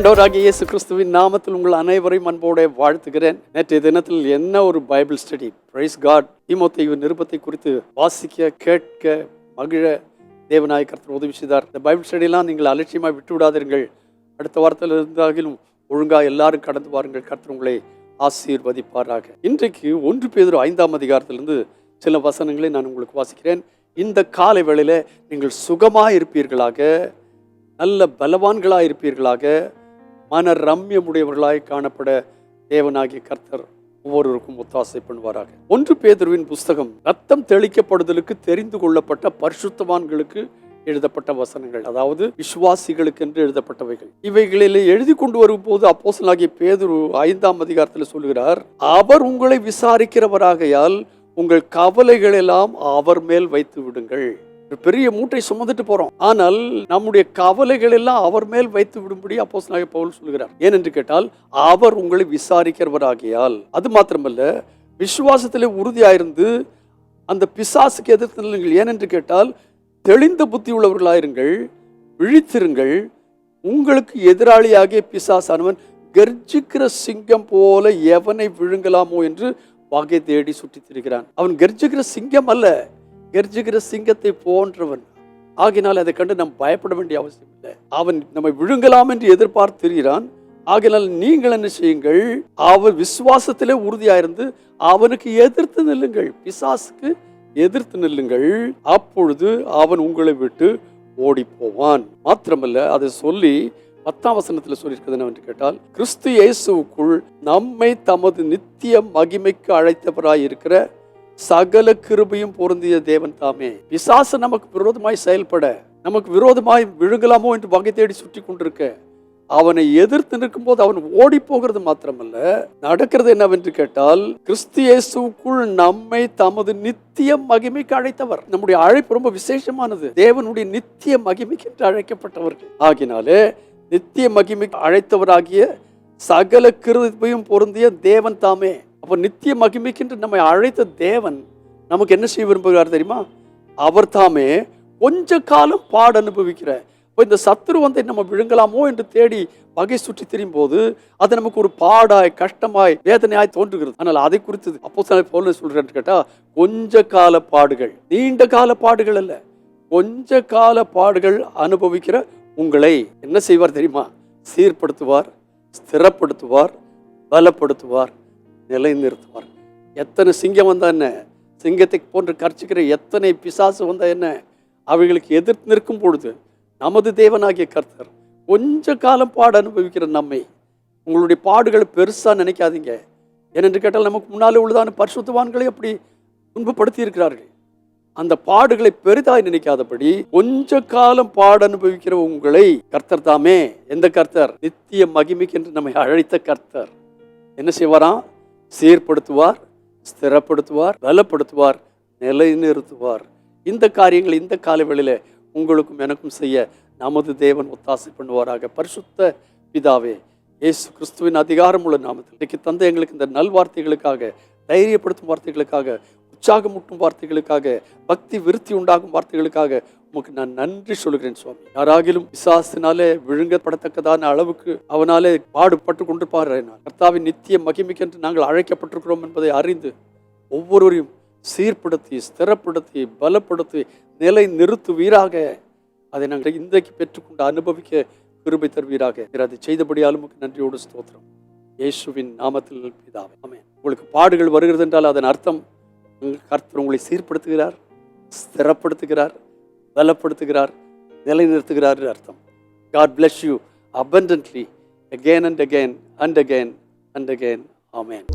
ஆண்டவராகிய இயேசு கிறிஸ்துவின் நாமத்தில் உங்கள் அனைவரையும் அன்போடு வாழ்த்துகிறேன். நேற்றைய தினத்தில் என்ன ஒரு பைபிள் ஸ்டடி? பிரைஸ் காட் தீமோத்தேயு நிருபத்தை குறித்து வாசிக்க கேட்க மகிழ தேவநாய கர்த்தர் உதவி செய்தார். இந்த பைபிள் ஸ்டடியெல்லாம் நீங்கள் அலட்சியமாக விட்டு விடாதீர்கள் அடுத்த வாரத்தில் இருந்தாலும் ஒழுங்காக எல்லாரும் கடந்து வாருங்கள். கர்த்தர் உங்களை ஆசீர்வதிப்பாராக. இன்றைக்கு ஒன்று பேதொரு ஐந்தாம் அதிகாரத்திலிருந்து சில வசனங்களை நான் உங்களுக்கு வாசிக்கிறேன். இந்த காலை வேளையில் நீங்கள் சுகமாக இருப்பீர்களாக நல்ல பலவான்களாக இருப்பீர்களாக மன ரம்யமுடையவர்களாய் காணப்பட தேவனாகிய கர்த்தர் ஒவ்வொருவருக்கும் ஒத்தாசை பண்ணுவாராக. ஒன்று பேதுருவின் புஸ்தகம் ரத்தம் தெளிக்கப்படுதலுக்கு தெரிந்து கொள்ளப்பட்ட பரிசுத்தவான்களுக்கு எழுதப்பட்ட வசனங்கள். அதாவது விசுவாசிகளுக்கு என்று எழுதப்பட்டவைகள். இவைகளில் எழுதி கொண்டு வரும்போது அப்போஸ்தலனாகிய பேதுரு ஐந்தாம் அதிகாரத்தில் சொல்கிறார் அவர் உங்களை விசாரிக்கிறவராகையால் உங்கள் கவலைகள் எல்லாம் அவர் மேல் வைத்து விடுங்கள் பெரிய மூட்டை சுமந்துட்டு போறோம். ஆனால் நம்முடைய கவலைகள் எல்லாம் அவர் மேல் வைத்து விடும்படி அப்போஸ் பவுல் சொல்கிறார் ஏனென்று கேட்டால் அவர் உங்களை விசாரிக்கிறவராகியால். அது மாத்திரமல்ல விசுவாசத்திலே உறுதியாயிருந்து அந்த பிசாசுக்கு எதிர்த்து நில்லுங்கள். ஏனென்று கேட்டால் தெளிந்த புத்தி உள்ளவர்களாயிருங்கள் விழித்திருங்கள். உங்களுக்கு எதிராளியாகிய பிசாசானவன் கர்ஜிக்கிற சிங்கம் போல எவனை விழுங்கலாமோ என்று வகை தேடி சுற்றித் திரிகிறான். அவன் கர்ஜிக்கிற சிங்கம் அல்ல கர்ஜிக்கிற சிங்கத்தை போன்றவன். ஆகினால் அதை கண்டு நாம் பயப்பட வேண்டிய அவசியம் இல்லை. அவன் நம்மை விழுங்கலாம் என்று எதிர்பார்த்து தெரிகிறான் ஆகினால் நீங்கள் என்ன செய்யுங்கள்? அவர் விசுவாசத்திலே உறுதியாயிருந்து அவனுக்கு எதிர்த்து நில்லுங்கள். பிசாசுக்கு எதிர்த்து நில்லுங்கள். அப்பொழுது அவன் உங்களை விட்டு ஓடி போவான் மாத்திரமல்ல அதை சொல்லி பத்தாம் வசனத்தில் சொல்லியிருக்கிறது என்னவென்று கேட்டால் கிறிஸ்து இயேசுவுக்குள் நம்மை தமது நித்திய மகிமைக்கு அழைத்தவராய் இருக்கிற சகல கிருபையும் பொருந்திய தேவன் தாமே. பிசாசு நமக்கு விரோதமாய் செயல்பட நமக்கு விரோதமாய் விழுங்கலாமோ என்று வகை தேடி சுற்றி கொண்டிருக்க அவனை எதிர்த்து நிற்கும் போது அவன் ஓடி போகிறது மாத்திரமல்ல. நடக்கிறது என்னவென்று கேட்டால் கிறிஸ்து இயேசுக்குள் நம்மை தமது நித்திய மகிமைக்கு அழைத்தவர். நம்முடைய அழைப்பு ரொம்ப விசேஷமானது. தேவனுடைய நித்திய மகிமைக்கு என்று அழைக்கப்பட்டவர்கள். ஆகினாலே நித்திய மகிமைக்கு அழைத்தவராகிய சகல கிருபையும் பொருந்திய தேவன் தாமே. அப்போ நித்திய மகிமைக்கின்ற நம்மை அழைத்த தேவன் நமக்கு என்ன செய்ய விரும்புகிறார் தெரியுமா? அவர் தாமே கொஞ்ச காலம் பாடு அனுபவிக்கிற இப்போ இந்த சத்துரு வந்து நம்ம விழுங்கலாமோ என்று தேடி பகை சுற்றி திரியும் போது அது நமக்கு ஒரு பாடாய் கஷ்டமாய் வேதனையாய் தோன்றுகிறது. ஆனால் அதை குறித்து அப்போ போல சொல்றேன்னு கேட்டால் கொஞ்ச கால பாடுகள் நீண்ட கால பாடுகள் அல்ல கொஞ்ச கால பாடுகள் அனுபவிக்கிற உங்களை என்ன செய்வார் தெரியுமா? சீர்படுத்துவார் ஸ்திரப்படுத்துவார் பலப்படுத்துவார். நிலைநிறுத்துவார். எத்தனை சிங்கம் வந்தால் என்ன? சிங்கத்தை போன்று கர்ச்சிக்கிற எத்தனை பிசாசு வந்தால் என்ன? அவைகளுக்கு எதிர்த்து நிற்கும் பொழுது நமது தேவனாகிய கர்த்தர் கொஞ்ச காலம் பாடு அனுபவிக்கிற நம்மை உங்களுடைய பாடுகளை பெருசாக நினைக்காதீங்க. ஏனென்று கேட்டால் நமக்கு முன்னாலே உள்ளதான பரிசுத்தவான்களை அப்படி துன்பப்படுத்தி இருக்கிறார்கள். அந்த பாடுகளை பெரிதாய் நினைக்காதபடி கொஞ்ச காலம் பாடு அனுபவிக்கிற உங்களை கர்த்தர் தாமே. எந்த கர்த்தர்? நித்திய மகிமைக்கு என்று நம்மை அழைத்த கர்த்தர். என்ன செய்வாராம்? சீர்படுத்துவார் ஸ்திரப்படுத்துவார் பலப்படுத்துவார் நிலைநிறுத்துவார். இந்த காரியங்கள் இந்த காலவெளியில் உங்களுக்கும் எனக்கும் செய்ய நமது தேவன் ஒத்தாசை பண்ணுவாராக. பரிசுத்த பிதாவே இயேசு கிறிஸ்துவின் அதிகாரமுள்ள நாமத்தில் இன்றைக்கு தந்தை எங்களுக்கு இந்த நல்வார்த்தைகளுக்காக தைரியப்படுத்தும் வார்த்தைகளுக்காக உற்சாகமூட்டும் வார்த்தைகளுக்காக பக்தி விருத்தி உண்டாகும் வார்த்தைகளுக்காக உமக்கு நான் நன்றி சொல்கிறேன் சுவாமி. யாராகிலும் விசாசினாலே விழுங்கப்படத்தக்கதான அளவுக்கு அவனாலே பாடுபட்டு கொண்டிருப்பார் கர்த்தாவின் நித்திய மகிமைக்கென்று நாங்கள் அழைக்கப்பட்டிருக்கிறோம் என்பதை அறிந்து ஒவ்வொருவரையும் சீர்படுத்தி ஸ்திரப்படுத்தி பலப்படுத்தி நிலை நிறுத்துவீராக அதை நாங்கள் இன்றைக்கு பெற்றுக்கொண்டு அனுபவிக்க கிருபை தருவீராக. அதை செய்தபடியாலும் நன்றியோடு ஸ்தோத்திரம். இயேசுவின் நாமத்தில் பிதாவே. உங்களுக்கு பாடுகள் வருகிறது என்றால் அதன் அர்த்தம் உங்கள் கர்த்தர் உங்களை சீர்படுத்துகிறார் ஸ்திரப்படுத்துகிறார் பலப்படுத்துகிறார் நிலைநிறுத்துகிறார் அர்த்தம் God bless you abundantly again and again and again and again amen